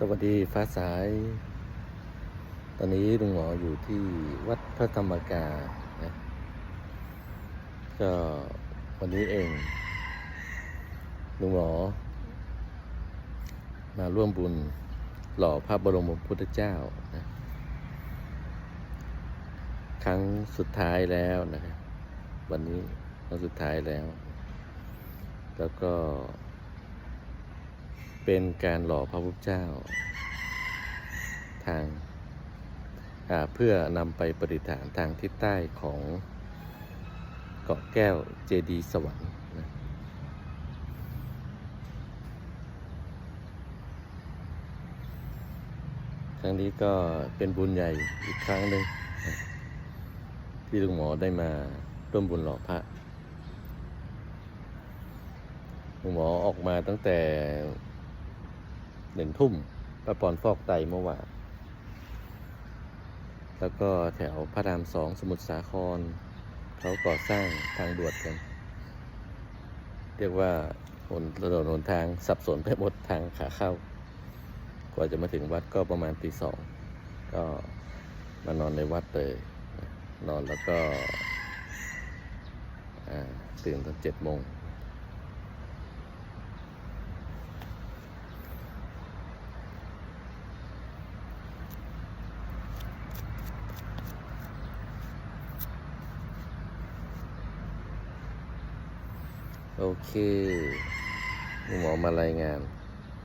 สวัสดีฟ้าสาย ตอนนี้ลุงหมออยู่ที่วัดพระธรรมกายนะก็วันนี้เองลุงหมอ มาร่วมบุญหล่อพระบรมพุทธเจ้านะครั้งสุดท้ายแล้วนะครับวันนี้ครั้งสุดท้ายแล้ว แล้วก็ เป็นการหล่อพระพุทธเจ้า ทางาเพื่อนำไปประดิษฐานทางทิศใต้ของเกาะแก้วเจดีสวรรค์นะครั้งนี้ก็เป็นบุญใหญ่อีกครั้งหนึ่งนะที่ลุงหมอได้มาร่วมบุญหล่อพระลุงหมอออกมาตั้งแต่ หนึ่งทุ่มประปอนฟอกไตเมื่อวานแล้วก็แถวพระรามสองสมุทรสาครเขาก่อสร้างทางด่วนกัน เรียกว่าหนถนนหนทางสับสนไปหมดทางขาเข้า กว่าจะมาถึงวัดก็ประมาณตีสองก็มานอนในวัดเลย นอนแล้วก็ตื่นตอนเจ็ดโมง โอเคลุงหมอมารายงาน